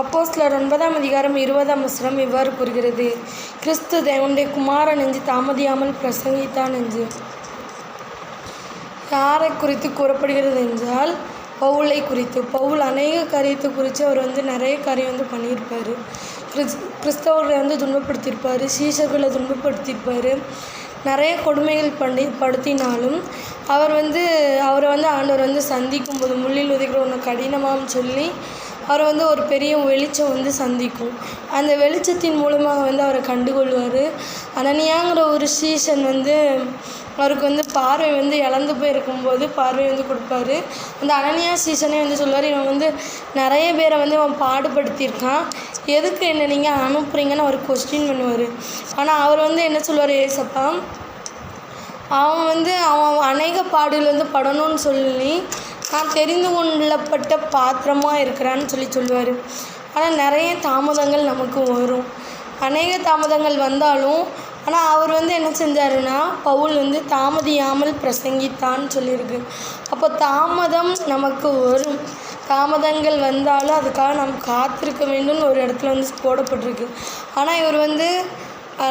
அப்போஸ்லர் ஒன்பதாம் அதிகாரம் இருபதாம் வசனம் இவ்வாறு கூறுகிறது. கிறிஸ்து தேவனுடைய குமாரன் என்று தாமதியாமல் பிரசங்கித்தான் என்று யாரை குறித்து கூறப்படுகிறது என்றால் பவுலை குறித்து. பவுல் அநேக காரியத்தை குறித்து அவர் வந்து நிறைய காரியம் வந்து பண்ணியிருப்பார். கிறிஸ் கிறிஸ்தவர்களை வந்து துன்பப்படுத்தியிருப்பார் சீசர்களை துன்பப்படுத்தியிருப்பார். நிறைய கொடுமைகள் பண்ணி படுத்தினாலும் அவர் வந்து அவரை வந்து ஆண்டவர் வந்து சந்திக்கும் போது முள்ளில் உதைக்கிற ஒன்று கடினமாம் சொல்லி அவரை வந்து ஒரு பெரிய வெளிச்சம் வந்து சந்திக்கும். அந்த வெளிச்சத்தின் மூலமாக வந்து அவரை கண்டுகொள்வார். அனனியாங்கிற ஒரு சீசன் வந்து அவருக்கு வந்து பார்வை வந்து இழந்து போயிருக்கும்போது பார்வை வந்து கொடுப்பாரு. அந்த அனனியா சீசனே வந்து சொல்லுவார் இவன் வந்து நிறைய பேரை வந்து அவன் பாடுபடுத்தியிருக்கான். எதுக்கு என்ன நீங்கள் அனுப்புறீங்கன்னு அவர் கொஸ்டின் பண்ணுவார். ஆனால் அவர் வந்து என்ன சொல்லுவார் ஏசப்பா? அவன் வந்து அவன் அநேக பாடுகள் வந்து படணும்னு சொல்லி நான் தெரிந்து கொள்ளப்பட்ட பாத்திரமாக இருக்கிறான்னு சொல்லி சொல்லுவார். ஆனால் நிறைய தாமதங்கள் நமக்கு வரும். அநேக தாமதங்கள் வந்தாலும் ஆனால் அவர் வந்து என்ன செஞ்சாருன்னா பவுல் வந்து தாமதியாமல் பிரசங்கித்தான்னு சொல்லியிருக்கு. அப்போ தாமதம் நமக்கு வரும். தாமதங்கள் வந்தாலும் அதுக்காக நாம் காத்திருக்க வேண்டும்னு ஒரு இடத்துல வந்து போடப்பட்டிருக்கு. ஆனால் இவர் வந்து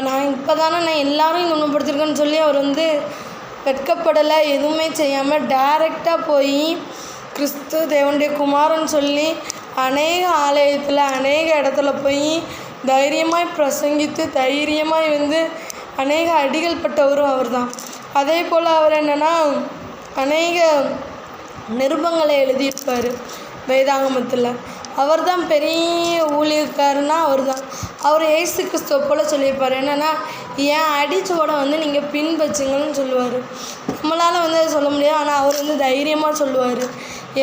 நான் இப்போ தானே நான் எல்லாரையும் குணப்படுத்திருக்கேன்னு சொல்லி அவர் வந்து வெட்கப்படலை எதுவுமே செய்யாமல் டைரெக்டாக போய் கிறிஸ்து தேவனுடைய குமாரன் சொல்லி அநேக ஆலயத்தில் அநேக இடத்துல போய் தைரியமாய் பிரசங்கித்து தைரியமாய் வந்து அநேக அடிகள் பட்டவரும் அவர் தான் அதே போல் அவர் என்னென்னா அநேக நிருபங்களை எழுதியிருப்பார் வேதாகமத்தில். அவர் தான் பெரிய ஊழியக்காரனா அவர் தான் அவர் ஏசு கிறிஸ்துவ போல் சொல்லியிருப்பார். என்னென்னா என் அடிச்சோட வந்து நீங்கள் பின்பற்றுங்கன்னு சொல்லுவார். நம்மளால் வந்து அதை சொல்ல முடியாது. ஆனால் அவர் வந்து தைரியமாக சொல்லுவார்.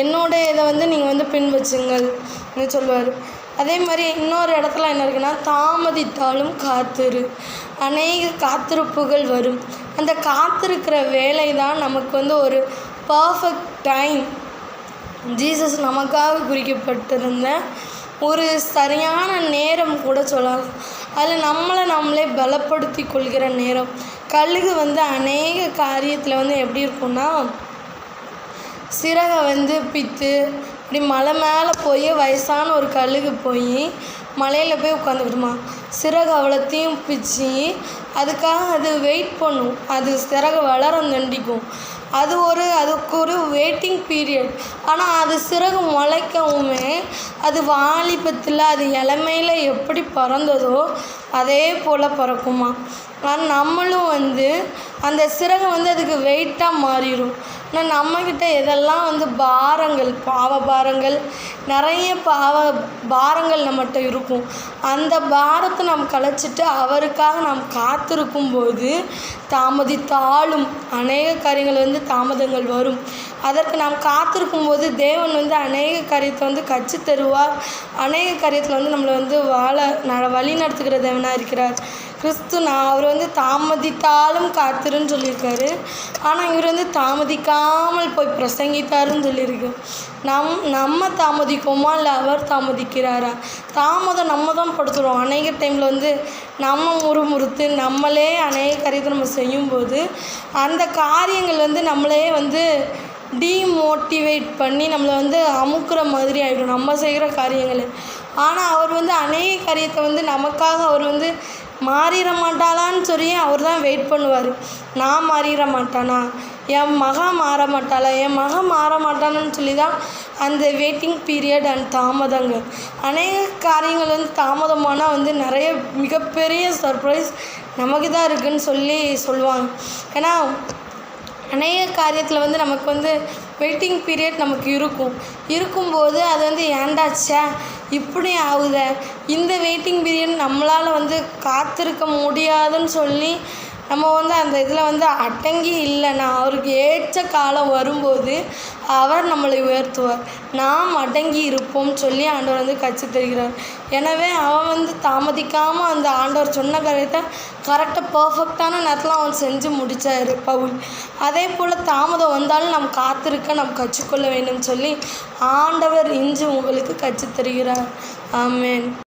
என்னோட இதை வந்து நீங்கள் வந்து பின்பற்றுங்கள்னு சொல்லுவார். அதே மாதிரி இன்னொரு இடத்துல என்ன இருக்குன்னா தாமதித்தாலும் காத்திரு. அநேக காத்திருப்புகள் வரும். அந்த காத்திருக்கிற வேலை தான் நமக்கு வந்து ஒரு பர்ஃபெக்ட் டைம் ஜீசஸ் நமக்காக குறிக்கப்பட்டிருந்த ஒரு சரியான நேரம் கூட சொல்லலாம். அதில் நம்மளை நம்மளே பலப்படுத்தி கொள்கிற நேரம். கழுகு வந்து அநேக காரியத்தில் வந்து எப்படி இருக்கும்னா சிறகை வந்து பித்து இப்படி மலை மேலே போய் வயசான ஒரு கழுகு போய் மலையில் போய் உட்காந்துக்கிட்டுமா சிறகு அவ்வளோத்தையும் பிச்சு அதுக்காக அது வெயிட் பண்ணும். அது சிறகு வளர நண்டிக்கும் அது ஒரு அதுக்கு ஒரு வெயிட்டிங் பீரியட் ஆனால் அது சிறகு முளைக்கவுமே அது வாலிபத்தில் அது இளமையில் எப்படி பறந்ததோ அதே போல் பறக்குமா. ஆனால் நம்மளும் வந்து அந்த சிறகு வந்து அதுக்கு வெயிட்டாக மாறிடும் ஆனால் நம்மக்கிட்ட எதெல்லாம் வந்து பாரங்கள் பாவ பாரங்கள் நிறைய பாவ பாரங்கள் நம்மகிட்ட இருக்கும். அந்த பாரத்தை நாம் கலைச்சிட்டு அவருக்காக நாம் காத்திருக்கும் போது தாமதித்தாலும் அநேக காரியங்கள் வந்து தாமதங்கள் வரும். அதற்கு நாம் காத்திருக்கும் போது தேவன் வந்து அநேக காரியத்தை வந்து கற்று தருவார் அநேக காரியத்தில் வந்து நம்மளை வந்து வாழ ந வழி நடத்துகிற தேவனாக இருக்கிறார். கிறிஸ்து நான் அவர் வந்து தாமதித்தாலும் காத்திருன்னு சொல்லியிருக்காரு. ஆனால் இவர் வந்து தாமதிக்காமல் போய் பிரசங்கித்தாருன்னு சொல்லியிருக்கு. நம் நம்ம தாமதிக்கோமா? இல்லை அவர் தாமதிக்கிறாரா? தாமதம் நம்ம தான் படுத்துகிறோம் அநேக டைமில் வந்து நம்ம முறுமுறுத்து நம்மளே அநேக காரியத்தை நம்ம செய்யும்போது அந்த காரியங்கள் வந்து நம்மளே வந்து டீமோட்டிவேட் பண்ணி நம்மளை வந்து அமுக்குற மாதிரி ஆகிடும் நம்ம செய்கிற காரியங்கள். ஆனால் அவர் வந்து அநேக காரியத்தை வந்து நமக்காக அவர் வந்து மாறிட மாட்டாளான்னு சொல்லி அவர் தான் வெயிட் பண்ணுவார். நான் மாறிட மாட்டானா? என் மகா மாற மாட்டாளா? என் மகன் மாற மாட்டானு சொல்லி தான் அந்த வெயிட்டிங் பீரியட் அண்ட் தாமதங்கள். அநேக காரியங்கள் வந்து தாமதமானால் வந்து நிறைய மிகப்பெரிய சர்ப்ரைஸ் நமக்கு தான் இருக்குன்னு சொல்லி சொல்லுவாங்க. ஏன்னா அநேக காரியத்தில் வந்து நமக்கு வந்து வெயிட்டிங் பீரியட் நமக்கு இருக்கும். இருக்கும்போது அது வந்து ஏண்டாச்சே? இப்படி ஆகுதே. இந்த வெயிட்டிங் பீரியட் நம்மளால் வந்து காத்திருக்க முடியாதுன்னு சொல்லி நம்ம வந்து அந்த இதில் வந்து அடங்கி இல்லைன்னா அவருக்கு ஏற்ற காலம் வரும்போது அவர் நம்மளை உயர்த்துவார். நாம் அடங்கி இருப்போம் சொல்லி ஆண்டவர் வந்து கட்சி தருகிறார். எனவே அவன் வந்து தாமதிக்காமல் அந்த ஆண்டவர் சொன்ன காரியத்தை கரெக்டாக பர்ஃபெக்டான நேரத்தில் அவன் செஞ்சு முடித்தார் பவுல். அதே போல் தாமதம் வந்தாலும் நாம் காத்திருக்க நாம் கற்றுக்கொள்ள வேண்டும் சொல்லி ஆண்டவர் இன்று உங்களுக்கு கற்றுத் தருகிறார். ஆமேன்.